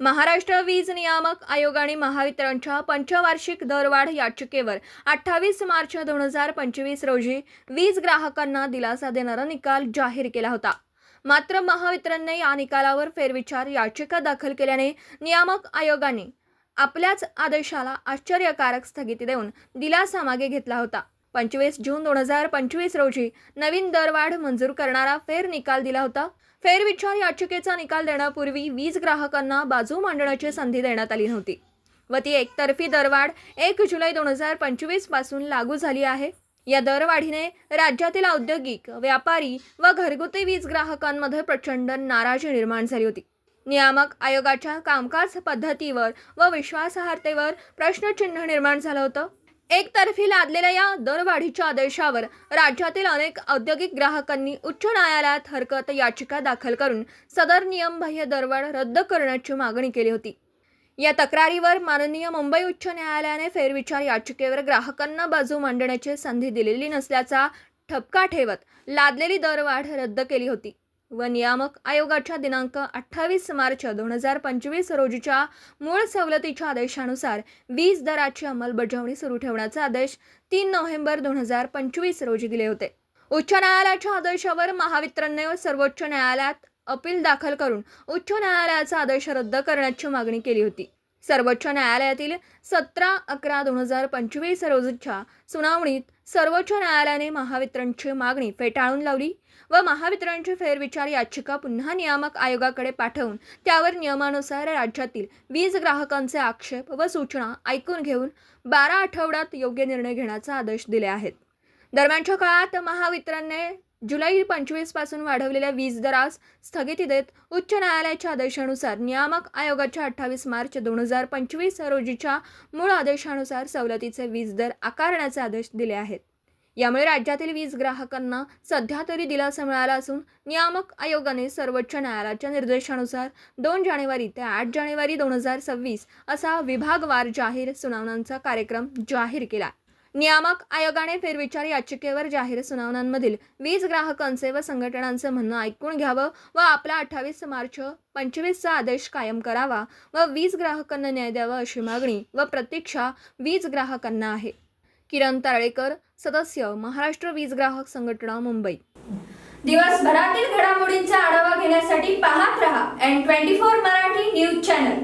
महाराष्ट्र वीज नियामक आयोगाने महावितरणच्या पंचवार्षिक दरवाढ याचिकेवर अठ्ठावीस मार्च दोन हजार पंचवीस रोजी वीज ग्राहकांना दिलासा देणारा निकाल जाहीर केला होता. मात्र महावितरणने या निकालावर फेरविचार याचिका दाखल केल्याने नियामक आयोगाने आपल्याच आदेशाला आश्चर्यकारक स्थगिती देऊन दिलासा मागे घेतला होता. पंचवीस जून दोन हजार पंचवीस रोजी नवीन दरवाढ मंजूर करणारा फेर निकाल दिला होता. फेरविचार याचिकेचा निकाल देण्यापूर्वी वीज ग्राहकांना बाजू मांडण्याची संधी देण्यात आली नव्हती. व ती एकतर्फी दरवाढ एक जुलै दोन हजार पंचवीसपासून लागू झाली आहे. या दरवाढीने राज्यातील औद्योगिक व्यापारी व घरगुती वीज ग्राहकांमध्ये प्रचंड नाराजी निर्माण झाली होती. नियामक आयोगाच्या कामकाज पद्धतीवर व विश्वासार्हतेवर प्रश्नचिन्ह निर्माण झालं होतं. एकतर्फी लादलेल्या या दरवाढीच्या आदेशावर राज्यातील अनेक औद्योगिक ग्राहकांनी उच्च न्यायालयात हरकत याचिका दाखल करून सदर नियमबाह्य दरवाढ रद्द करण्याची मागणी केली होती. या तक्रारीवर माननीय मुंबई उच्च न्यायालयाने फेरविचार याचिकेवर ग्राहकांना बाजू मांडण्याची संधी दिलेली नसल्याचा ठपका ठेवत लादलेली दरवाढ रद्द केली होती. व नियामक आयोगाच्या दिनांक अठ्ठावीस मार्च दोन हजार पंचवीस रोजीच्या मूळ सवलतीच्या आदेशानुसार वीज दराची अंमलबजावणी सुरू ठेवण्याचे आदेश तीन नोव्हेंबर दोन हजार पंचवीस रोजी दिले होते. उच्च न्यायालयाच्या आदेशावर महावितरणने सर्वोच्च न्यायालयात अपील दाखल करून उच्च न्यायालयाचा आदेश रद्द करण्याची मागणी केली होती. सर्वोच्च न्यायालयातील सतरा अकरा दोन हजार पंचवीस रोजच्या सुनावणीत सर्वोच्च न्यायालयाने महावितरणची मागणी फेटाळून लावली व महावितरणची फेरविचार याचिका पुन्हा नियामक आयोगाकडे पाठवून त्यावर नियमानुसार राज्यातील वीज ग्राहकांचे आक्षेप व सूचना ऐकून घेऊन बारा आठवड्यात योग्य निर्णय घेण्याचा आदेश दिले आहेत. दरम्यानच्या काळात महावितरणने जुलै पंचवीसपासून वाढवलेल्या वीज दरास स्थगिती देत उच्च न्यायालयाच्या आदेशानुसार नियामक आयोगाच्या अठ्ठावीस मार्च दोन हजार पंचवीस रोजीच्या मूळ आदेशानुसार सवलतीचे वीज दर आकारण्याचे आदेश दिले आहेत. यामुळे राज्यातील वीज ग्राहकांना सध्या तरी दिलासा मिळाला असून नियामक आयोगाने सर्वोच्च न्यायालयाच्या निर्देशानुसार दोन जानेवारी ते आठ जानेवारी दोन हजार सव्वीस असा विभागवार जाहीर सुनावण्यांचा कार्यक्रम जाहीर केला. नियामक आयोगाने फेरविचार याचिकेवर जाहीर सुनावण्यांमधील वीज ग्राहकांचे व संघटनांचे म्हणणं ऐकून घ्यावं व आपला अठ्ठावीस मार्च पंचवीसचा आदेश कायम करावा व वीज ग्राहकांना न्याय द्यावा अशी मागणी व प्रतीक्षा वीज ग्राहकांना आहे. किरण तारळेकर सदस्य महाराष्ट्र वीज ग्राहक संघटना मुंबई. दिवसभरातील घडामोडींचा आढावा घेण्यासाठी पाहत रहा N twenty four Marathi news channel.